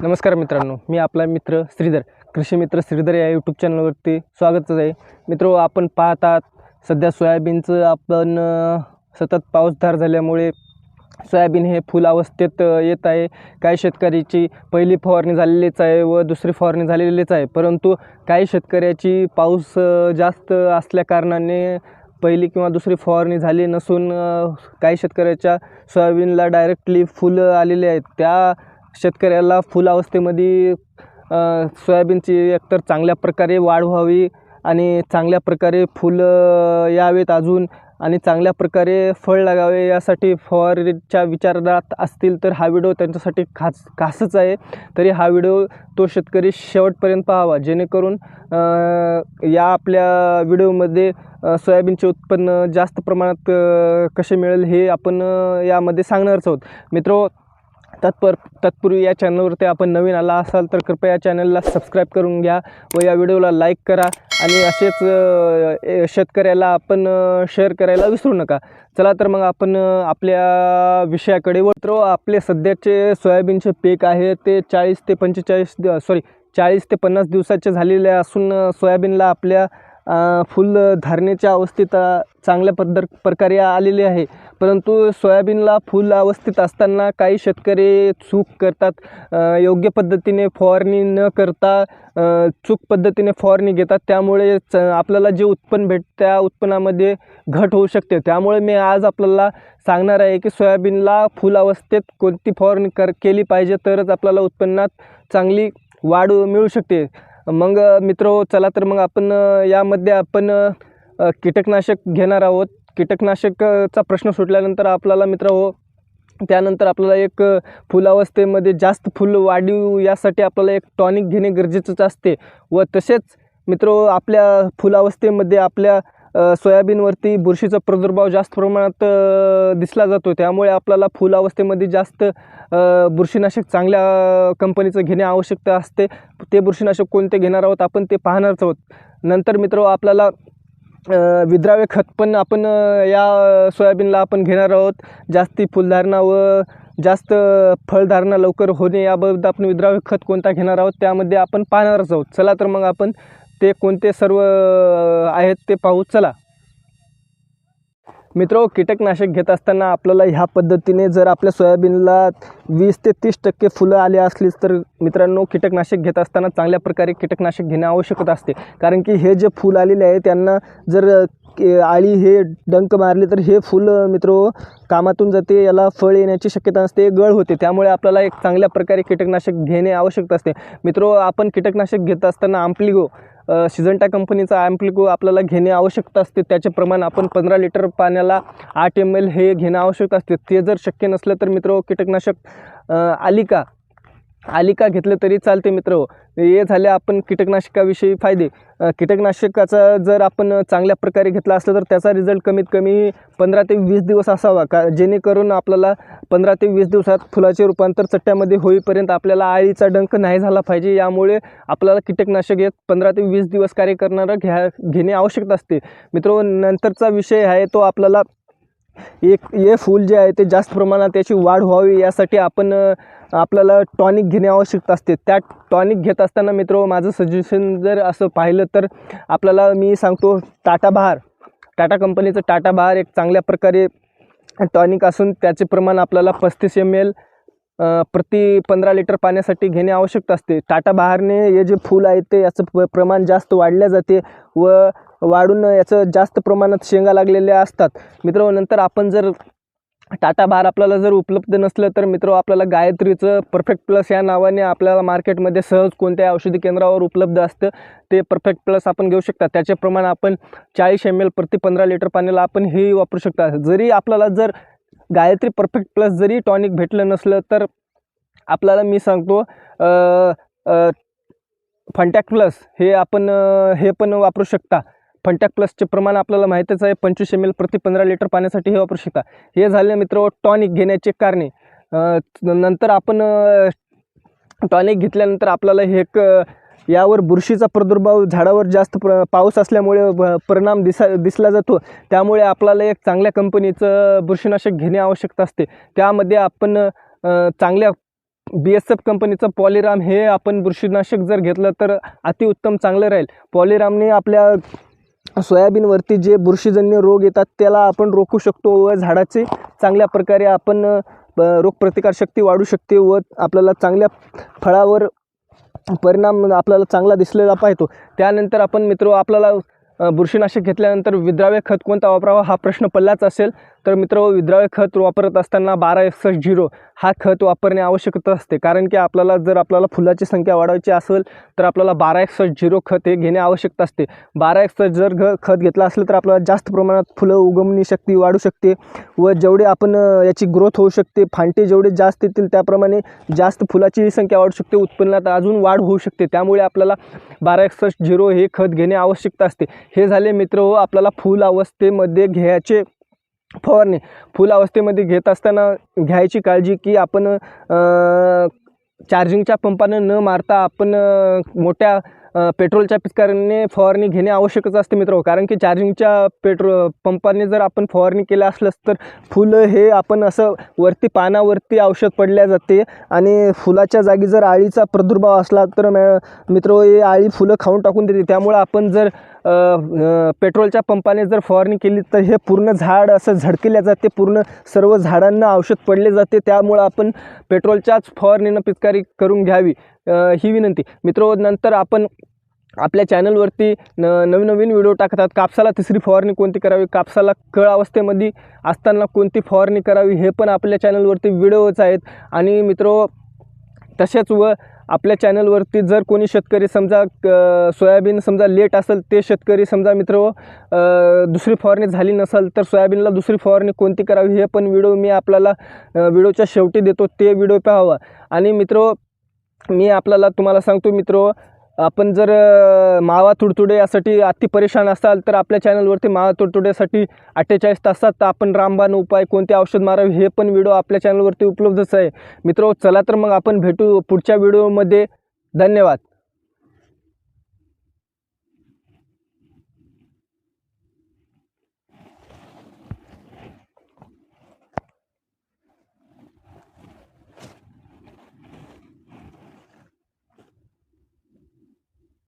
नमस्कार मित्रांनो मी आपला मित्र श्रीधर कृषी मित्र श्रीधर या यूट्यूब चॅनलवरती स्वागतच आहे. मित्र आपण पाहतात सध्या सोयाबीनचं आपण सतत पाऊसधार झाल्यामुळे सोयाबीन हे फुल अवस्थेत येत आहे. काही शेतकऱ्याची पहिली फवारणी झालेलीच आहे व दुसरी फवारणी झालेलीच आहे. परंतु काही शेतकऱ्याची पाऊस जास्त असल्याकारणाने पहिली किंवा दुसरी फवारणी झाली नसून काही शेतकऱ्याच्या सोयाबीनला डायरेक्टली फुलं आलेली आहेत. त्या शेतकऱ्याला फुल अवस्थेमध्ये सोयाबीनची एकतर चांगल्या प्रकारे वाढ व्हावी आणि चांगल्या प्रकारे फुलं यावेत अजून आणि चांगल्या प्रकारे फळ लागावे यासाठी फवारीच्या विचारात असतील तर हा व्हिडिओ त्यांच्यासाठी खास खासच आहे. तरी हा व्हिडिओ तो शेतकरी शेवटपर्यंत पाहावा. जेणेकरून या आपल्या व्हिडिओमध्ये सोयाबीनचे उत्पन्न जास्त प्रमाणात कसे मिळेल हे आपण यामध्ये सांगणारच आहोत. मित्रो तत्पर तत्पूर्वी या चॅनलवरती आपण नवीन आला असाल तर कृपया या चॅनलला सबस्क्राईब करून घ्या व या व्हिडिओला लाईक करा आणि असेच शेतकऱ्याला आपण शेअर करायला विसरू नका. चला तर मग आपण आपल्या विषयाकडे वळतो. आपले सध्याचे सोयाबीनचे पीक आहे ते चाळीस ते पंचेचाळीस सॉरी चाळीस ते पन्नास दिवसाचे झालेले असून सोयाबीनला आपल्या फुल धारणेच्या अवस्थेत चांगल्या पद्धत प्रकारे आलेले आहे. परंतु सोयाबीनला फुल अवस्थेत असताना काही शेतकरी चूक करतात. योग्य पद्धतीने फवारणी न करता चूक पद्धतीने फवारणी घेतात. त्यामुळे च आपल्याला जे उत्पन्न भेट त्या उत्पन्नामध्ये घट होऊ शकते. त्यामुळे मी आज आपल्याला सांगणार आहे की सोयाबीनला फुल अवस्थेत कोणती फवारणी कर केली पाहिजे तरच आपल्याला उत्पन्नात चांगली वाढ मिळू शकते. मग मित्र चला तर मग आपण यामध्ये आपण कीटकनाशक घेणार आहोत. कीटकनाशकचा प्रश्न सुटल्यानंतर आपल्याला मित्र हो त्यानंतर आपल्याला एक फुलावस्थेमध्ये जास्त फुल वाढीव यासाठी आपल्याला एक टॉनिक घेणे गरजेचंच असते. व तसेच मित्र आपल्या फुलावस्थेमध्ये आपल्या सोयाबीनवरती बुरशीचा प्रादुर्भाव जास्त प्रमाणात दिसला जातो त्यामुळे आपल्याला फुल अवस्थेमध्ये जास्त बुरशीनाशक चांगल्या कंपनीचं घेणे आवश्यकता असते. ते बुरशीनाशक कोणते घेणार आहोत आपण ते पाहणारच आहोत. नंतर मित्र आपल्याला विद्राव्य खत पण आपण या सोयाबीनला आपण घेणार आहोत. जास्ती फुलधारणा व जास्त फळधारणा लवकर होणे याबाबत आपण विद्राव्य खत कोणता घेणार आहोत त्यामध्ये आपण पाहणारच आहोत. चला तर मग आपण ते कोणते सर्व आहेत ते पाहू चला. मित्र कीटकनाशक घेत असताना आपल्याला ह्या पद्धतीने जर आपल्या सोयाबीनला वीस ते तीस टक्के फुलं आली असलीच तर मित्रांनो कीटकनाशक घेत असताना चांगल्या प्रकारे कीटकनाशक घेणे आवश्यक असते. कारण की हे जे फुल आलेले आहे त्यांना जर के- आळी हे डंक मारले तर हे फुल मित्र कामातून जाते याला फळ येण्याची शक्यता असते गळ होते. त्यामुळे आपल्याला एक चांगल्या प्रकारे कीटकनाशक घेणे आवश्यक असते. मित्र आपण कीटकनाशक घेत असताना आम्प्लिगो गो सिजंटा कंपनीचा ॲम्प्लिको आपल्याला घेणे आवश्यकता असते. त्याचे प्रमाण आपण पंधरा लिटर पाण्याला आठ एम एल हे घेणं आवश्यक असते. ते जर शक्य नसलं तर मित्र कीटकनाशक आली का? आली का घेतलं तरी चालते मित्र. हे झाले आपण कीटकनाशकाविषयी फायदे. कीटकनाशकाचा जर आपण चांगल्या प्रकारे घेतला असलं तर त्याचा रिझल्ट कमीत कमी पंधरा ते वीस दिवस असावा. का जेणेकरून आपल्याला पंधरा ते वीस दिवसात फुलाचे रूपांतर चट्ट्यामध्ये होईपर्यंत आपल्याला आळीचा डंक नाही झाला पाहिजे. यामुळे आपल्याला कीटकनाशक हे पंधरा ते वीस दिवस कार्य करणारं घ्या घेणे आवश्यक असते. मित्र नंतरचा विषय आहे तो आपल्याला एक हे फूल जे आहे ते जास्त प्रमाणात त्याची वाढ व्हावी यासाठी आपण आपल्याला टॉनिक घेणे आवश्यक असते. त्या टॉनिक घेत असताना मित्र माझं सजेशन जर असं पाहिलं तर आपल्याला मी सांगतो टाटा बहार. टाटा कंपनीचं टाटा बहार एक चांगल्या प्रकारे टॉनिक असून त्याचे प्रमाण आपल्याला पस्तीस एम एल प्रति पंधरा लिटर पाण्यासाठी घेणे आवश्यक असते. टाटा बहारने हे जे फूल आहे ते याचं प प्रमाण जास्त वाढल्या जाते व वाढून याचं जास्त प्रमाणात शेंगा लागलेल्या असतात. मित्र नंतर आपण जर टाटा बार आपल्याला जर उपलब्ध नसलं तर मित्र आपल्याला गायत्रीचं परफेक्ट प्लस या नावाने आपल्याला मार्केटमध्ये सहज कोणत्या औषधी केंद्रावर उपलब्ध असतं. ते परफेक्ट प्लस आपण घेऊ शकता. त्याचे प्रमाण आपण चाळीस एम एल प्रति पंधरा लिटर पाण्याला आपण हे वापरू शकता. जरी आपल्याला जर गायत्री परफेक्ट प्लस जरी टॉनिक भेटलं नसलं तर आपल्याला मी सांगतो फंटॅक प्लस हे आपण हे पण वापरू शकता. फंटॅक प्लसचे प्रमाण आपल्याला माहीतच आहे पंचवीस एम एल प्रति पंधरा लिटर पाण्यासाठी हे वापरू शकता. हे झाले मित्र टॉनिक घेण्याचे कारणे. नंतर आपण टॉनिक घेतल्यानंतर आपल्याला हे एक यावर बुरशीचा प्रादुर्भाव झाडावर जास्त प्र पाऊस असल्यामुळे परिणाम दिसा दिसला जातो. त्यामुळे आपल्याला एक चांगल्या कंपनीचं बुरशीनाशक घेणे आवश्यकता असते. त्यामध्ये आपण चांगल्या बी एस एफ कंपनीचं पॉलिराम हे आपण बुरशीनाशक जर घेतलं तर अतिउत्तम चांगलं राहील. पॉलिरामने आपल्या सोयाबीनवरती जे बुरशीजन्य रोग येतात त्याला आपण रोखू शकतो व झाडाचे चांगल्या प्रकारे आपण रोगप्रतिकारशक्ती वाढू शकते व आपल्याला चांगल्या फळावर परिणाम आपल्याला चांगला दिसलेला पाहतो. त्यानंतर आपण मित्र आपल्याला बुरशीनाशक घेतल्यानंतर विद्राव्य खत कोणता वापरावा हा प्रश्न पडलाच असेल. तर मित्र विद्राव्य खत वापरत असताना बारा एकसष्ट झिरो हा खत वापरणे आवश्यकता असते. कारण की आपल्याला जर आपल्याला फुलाची संख्या वाढवायची असेल तर आपल्याला बारा एकसष्ट झिरो खत हे घेणे आवश्यकता असते. बारा एकसष्ट जर घ खत घेतलं असलं तर आपल्याला जास्त प्रमाणात फुलं उगवणी शक्ती वाढू शकते व जेवढे आपण याची ग्रोथ होऊ शकते फांटे जेवढे जास्त येतील त्याप्रमाणे जास्त फुलाची संख्या वाढू शकते उत्पन्नात अजून वाढ होऊ शकते. त्यामुळे आपल्याला बारा एकसष्ट झिरो हे खत घेणे आवश्यकता असते. हे झाले मित्र हो आपल्याला फुल अवस्थेमध्ये घ्यायचे फवारणी फुल अवस्थेमध्ये घेत असताना घ्यायची काळजी की आपण चार्जिंगच्या पंपानं न मारता आपण मोठ्या पेट्रोलच्या पिचकाऱ्याने फवारणी घेणे आवश्यकच असते मित्र कारण की चार्जिंगच्या पेट्रो पंपाने जर आपण फवारणी केलं असलंच तर फुलं हे आपण असं वरती पानावरती औषध पडल्या जाते आणि फुलाच्या जागी जर आळीचा प्रादुर्भाव असला तर मॅ मित्र हे आळी फुलं खाऊन टाकून देते. त्यामुळं आपण जर पेट्रोलच्या पंपाने जर फवारणी केली तर हे पूर्ण झाड असं झडकेल्या जाते पूर्ण सर्व झाडांना औषध पडले जाते त्यामुळं आपण पेट्रोलच्याच फवारणीनं पिचकारी करून घ्यावी ही विनंती. मित्र नंतर आपण आपल्या चॅनलवरती न नवीन नवीन व्हिडिओ टाकतात कापसाला तिसरी फवारणी कोणती करावी? कापसाला कळ अवस्थेमध्ये असताना कोणती फवारणी करावी हे पण आपल्या चॅनलवरती व्हिडिओच आहेत. आणि मित्र तसेच व आपल्या चॅनलवरती जर कोणी शेतकरी समजा क- सोयाबीन समजा लेट असेल ते शेतकरी समजा मित्र दुसरी फवारणी झाली नसेल तर सोयाबीनला दुसरी फवारणी कोणती करावी हे पण व्हिडिओ मी आपल्याला व्हिडिओच्या शेवटी देतो ते व्हिडिओ पाहावा. आणि मित्र मी आपल्याला तुम्हाला सांगतो मित्र आपण जर मावा तुडतुडे यासाठी अति परेशान असाल तर आपल्या चॅनलवरती मावा तुडतुड्यासाठी अठ्ठेचाळीस तासात तर आपण रामबाण उपाय कोणते औषध मारावे हे पण व्हिडिओ आपल्या चॅनलवरती उपलब्धच आहे. मित्र चला तर मग आपण भेटू पुढच्या व्हिडिओमध्ये. धन्यवाद.